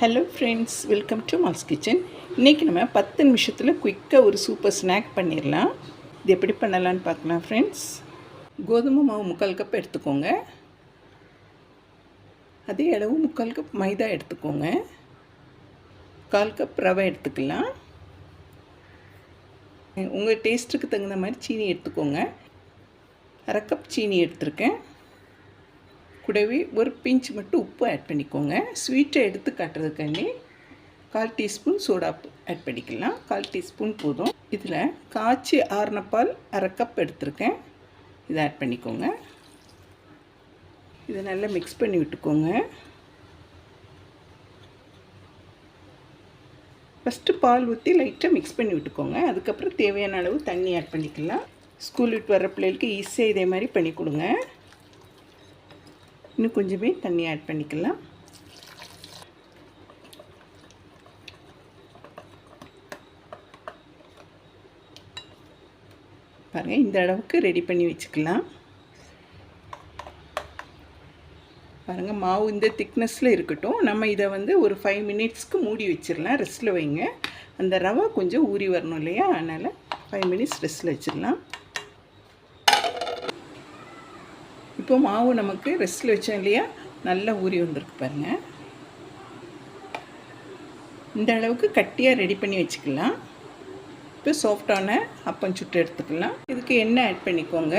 Hello friends welcome to Mal's kitchen இன்றைக்கி நம்ம பத்து நிமிஷத்தில் குயிக்காக ஒரு சூப்பர் ஸ்நாக் பண்ணிடலாம் இது எப்படி பண்ணலான்னு பார்க்கலாம் ஃப்ரெண்ட்ஸ் கோதுமை மாவு முக்கால் கப் எடுத்துக்கோங்க. அதே அளவு முக்கால் கப் மைதா எடுத்துக்கோங்க. கால் கப் ரவை எடுத்துக்கலாம். உங்கள் டேஸ்ட்டுக்கு தகுந்த மாதிரி சீனி எடுத்துக்கோங்க. அரை கப் சீனி எடுத்திருக்கேன். கூடவே ஒரு பிஞ்ச் மட்டும் உப்பு ஆட் பண்ணிக்கோங்க. ஸ்வீட்டை எடுத்து காட்டுறதுக்காண்டி கால் டீஸ்பூன் சோடா ஆட் பண்ணிக்கலாம். கால் டீஸ்பூன் போதும். இதில் காய்ச்சி ஆறின பால் அரை கப் எடுத்திருக்கேன். இதை ஆட் பண்ணிக்கோங்க. இதை நல்லா மிக்ஸ் பண்ணி விட்டுக்கோங்க. ஃபஸ்ட்டு பால் ஊற்றி லைட்டாக மிக்ஸ் பண்ணி விட்டுக்கோங்க. அதுக்கப்புறம் தேவையான அளவு தண்ணி ஆட் பண்ணிக்கலாம். ஸ்கூல் விட்டு வர பிள்ளைகளுக்கு ஈஸியாக இதே மாதிரி பண்ணி கொடுங்க. இன்னும் கொஞ்சமே தண்ணி ஆட் பண்ணிக்கலாம். பாருங்கள் இந்த அளவுக்கு ரெடி பண்ணி வச்சுக்கலாம். பாருங்கள் மாவு இந்த திக்னஸில் இருக்கட்டும். நம்ம இதை வந்து ஒரு ஃபைவ் மினிட்ஸ்க்கு மூடி வச்சிடலாம் ரெஸ்ட்டில் வைங்க. அந்த ரவை கொஞ்சம் ஊறி வரணும் இல்லையா? அதனால் ஃபைவ் மினிட்ஸ் ரெஸ்ட்டில் வச்சிடலாம். இப்போ மாவு நமக்கு ரெஸ்ட்டில் வச்சோம் இல்லையா? நல்லா ஊறி வந்திருக்கு பாருங்கள் இந்த அளவுக்கு கட்டியாக ரெடி பண்ணி வச்சுக்கலாம். இப்போ சாஃப்டான அப்பம் சுட்டு எடுத்துக்கலாம். இதுக்கு எண்ணெய் ஆட் பண்ணிக்கோங்க.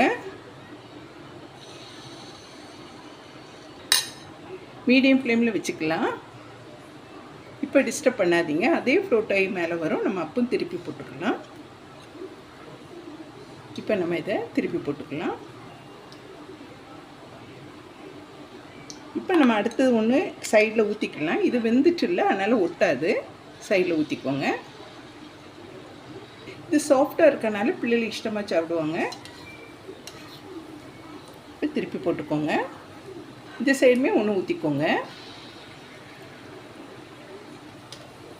மீடியம் ஃப்ளேமில் வச்சுக்கலாம். இப்போ டிஸ்டர்ப் பண்ணாதீங்க. அதே ஃப்ளோட்டை மேலே வரும். நம்ம அப்பும் திருப்பி போட்டுக்கலாம். இப்போ நம்ம இதை திருப்பி போட்டுக்கலாம். இப்போ நம்ம அடுத்தது ஒன்று சைடில் ஊற்றிக்கலாம். இது வெந்துட்டு இல்லை அதனால் ஒட்டாது. சைடில் ஊற்றிக்கோங்க. இது சாஃப்டாக இருக்கனால பிள்ளைகள் இஷ்டமாக சாப்பிடுவாங்க. இப்போ திருப்பி போட்டுக்கோங்க. இந்த சைடுமே ஒன்று ஊற்றிக்கோங்க.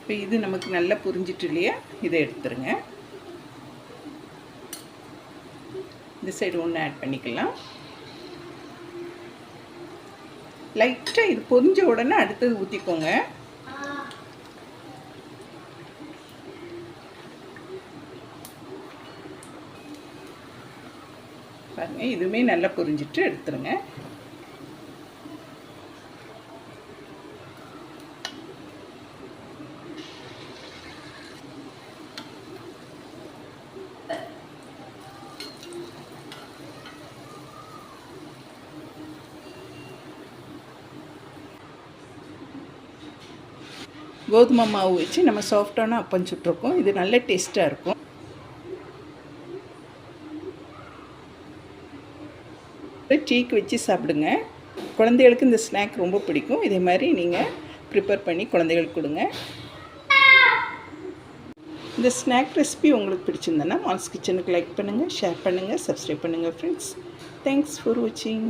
இப்போ இது நமக்கு நல்லா புரிஞ்சிட்டு இல்லையா? இதை எடுத்துருங்க. இந்த சைடு ஒன்று ஆட் பண்ணிக்கலாம். லைட்டாக இது பொரிஞ்ச உடனே அடுத்தது ஊற்றிக்கோங்க பாருங்க இதுவுமே நல்லா பொரிஞ்சிட்டு எடுத்துருங்க. கோதுமை மாவு வச்சு நம்ம சாஃப்டான அப்பம் சுட்டிருக்கோம். இது நல்ல டேஸ்ட்டாக இருக்கும். டீக்கு வச்சு சாப்பிடுங்க. குழந்தைகளுக்கு இந்த ஸ்நாக் ரொம்ப பிடிக்கும். இதே மாதிரி நீங்கள் ப்ரிப்பேர் பண்ணி குழந்தைகளுக்கு கொடுங்க. இந்த ஸ்நாக் ரெசிபி உங்களுக்கு பிடிச்சிருந்தேன்னா மால்ஸ் கிச்சனுக்கு லைக் பண்ணுங்கள் ஷேர் பண்ணுங்கள் சப்ஸ்கிரைப் பண்ணுங்கள் ஃப்ரெண்ட்ஸ் தேங்க்ஸ் ஃபார் வாட்சிங்